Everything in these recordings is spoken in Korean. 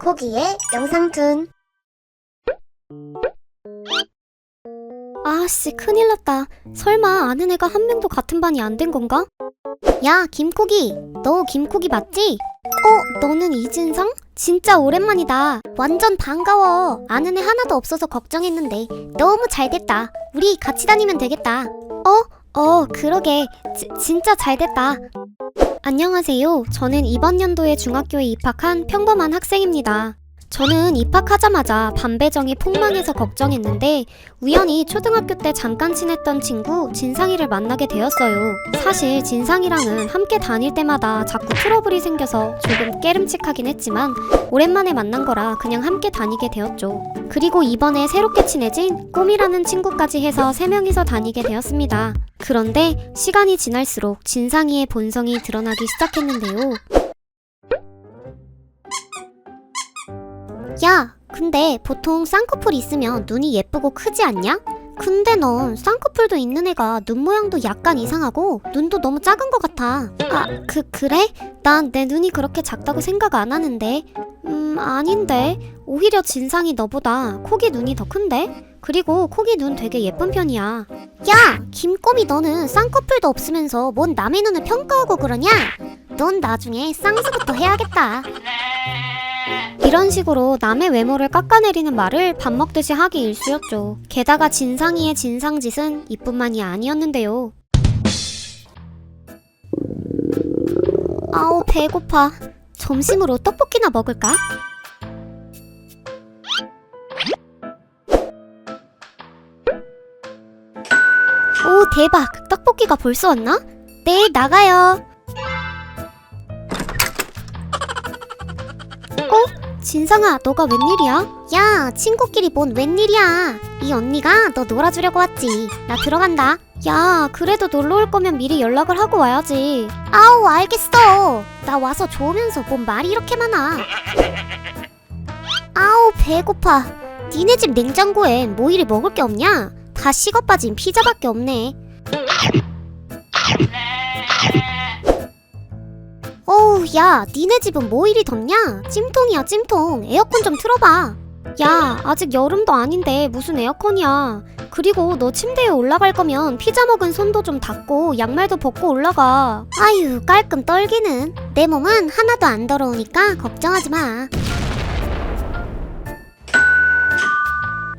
코기의 영상툰 아씨 큰일 났다. 설마 아는 애가 한 명도 같은 반이 안 된 건가? 야 김코기 너 김코기 맞지? 어 너는 이진성? 진짜 오랜만이다. 완전 반가워. 아는 애 하나도 없어서 걱정했는데 너무 잘 됐다. 우리 같이 다니면 되겠다. 어? 어 그러게 지, 진짜 잘 됐다. 안녕하세요. 저는 이번 연도에 중학교에 입학한 평범한 학생입니다. 저는 입학하자마자 반배정이 폭망해서 걱정했는데 우연히 초등학교 때 잠깐 친했던 친구 진상이를 만나게 되었어요. 사실 진상이랑은 함께 다닐 때마다 자꾸 트러블이 생겨서 조금 깨름칙하긴 했지만 오랜만에 만난 거라 그냥 함께 다니게 되었죠. 그리고 이번에 새롭게 친해진 꿈이라는 친구까지 해서 세 명이서 다니게 되었습니다. 그런데 시간이 지날수록 진상이의 본성이 드러나기 시작했는데요. 야, 근데 보통 쌍꺼풀 있으면 눈이 예쁘고 크지 않냐? 근데 넌 쌍꺼풀도 있는 애가 눈 모양도 약간 이상하고 눈도 너무 작은 것 같아. 아, 그, 그래? 난 내 눈이 그렇게 작다고 생각 안 하는데. 음, 아닌데. 오히려 진상이 너보다 코기 눈이 더 큰데? 그리고 코기 눈 되게 예쁜 편이야. 야! 김꼬미 너는 쌍꺼풀도 없으면서 뭔 남의 눈을 평가하고 그러냐? 넌 나중에 쌍수부터 해야겠다. 이런 식으로 남의 외모를 깎아내리는 말을 밥 먹듯이 하기 일쑤였죠. 게다가 진상이의 진상짓은 이뿐만이 아니었는데요. 아우 배고파. 점심으로 떡볶이나 먹을까? 오 대박! 떡볶이가 벌써 왔나? 네 나가요. 어? 진상아, 너가 웬일이야? 야, 친구끼리 뭔 웬일이야? 이 언니가 너 놀아주려고 왔지. 나 들어간다. 야, 그래도 놀러 올 거면 미리 연락을 하고 와야지. 아우, 알겠어. 나 와서 좋으면서 뭔 말이 이렇게 많아. 아우, 배고파. 니네 집 냉장고엔 뭐 이리 먹을 게 없냐? 다 식어 빠진 피자밖에 없네. 야, 니네 집은 뭐 이리 덥냐? 찜통이야, 찜통. 에어컨 좀 틀어봐. 야, 아직 여름도 아닌데 무슨 에어컨이야. 그리고 너 침대에 올라갈 거면 피자 먹은 손도 좀 닦고 양말도 벗고 올라가. 아유, 깔끔 떨기는. 내 몸은 하나도 안 더러우니까 걱정하지 마.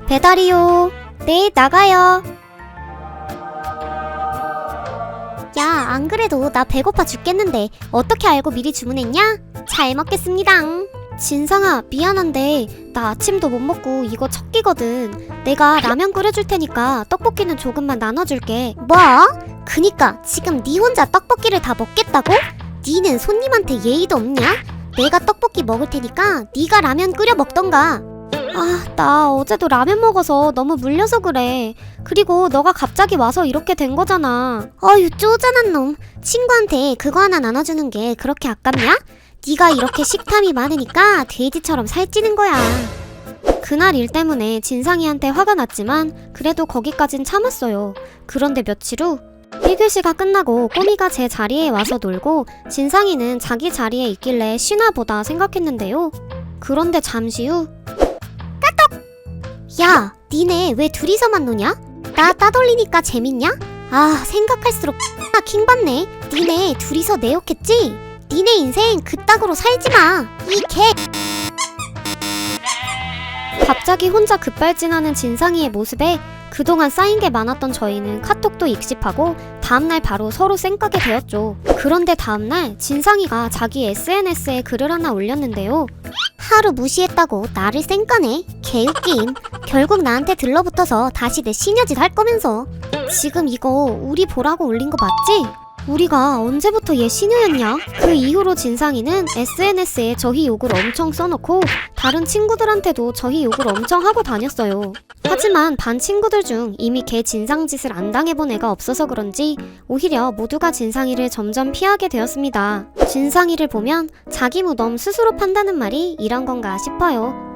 배달이요. 네, 나가요. 야, 안 그래도 나 배고파 죽겠는데 어떻게 알고 미리 주문했냐? 잘 먹겠습니다. 진상아, 미안한데 나 아침도 못 먹고 이거 첫 끼거든. 내가 라면 끓여줄 테니까 떡볶이는 조금만 나눠줄게. 뭐? 그니까 지금 네 혼자 떡볶이를 다 먹겠다고? 니는 손님한테 예의도 없냐? 내가 떡볶이 먹을 테니까 네가 라면 끓여 먹던가. 아, 나 어제도 라면 먹어서 너무 물려서 그래. 그리고 너가 갑자기 와서 이렇게 된 거잖아. 어휴, 쪼잔한 놈. 친구한테 그거 하나 나눠주는 게 그렇게 아깝냐? 네가 이렇게 식탐이 많으니까 돼지처럼 살찌는 거야. 그날 일 때문에 진상이한테 화가 났지만 그래도 거기까진 참았어요. 그런데 며칠 후 1교시가 끝나고 꼬미가 제 자리에 와서 놀고 진상이는 자기 자리에 있길래 쉬나 보다 생각했는데요. 그런데 잠시 후 야, 니네 왜 둘이서만 노냐? 나 따돌리니까 재밌냐? 아, 생각할수록 나 킹받네. 니네 둘이서 내욕했지? 니네 인생 그따구로 살지 마. 이 개. 갑자기 혼자 급발진하는 진상이의 모습에 그동안 쌓인 게 많았던 저희는 카톡도 익십하고 다음날 바로 서로 쌩까게 되었죠. 그런데 다음날 진상이가 자기 SNS에 글을 하나 올렸는데요. 하루 무시했다고 나를 쌩까네? 개웃김. 결국 나한테 들러붙어서 다시 내 시녀짓 할 거면서. 지금 이거 우리 보라고 올린 거 맞지? 우리가 언제부터 얘 시녀였냐? 그 이후로 진상이는 SNS에 저희 욕을 엄청 써놓고 다른 친구들한테도 저희 욕을 엄청 하고 다녔어요. 하지만 반 친구들 중 이미 걔 진상짓을 안 당해본 애가 없어서 그런지 오히려 모두가 진상이를 점점 피하게 되었습니다. 진상이를 보면 자기 무덤 스스로 판다는 말이 이런 건가 싶어요.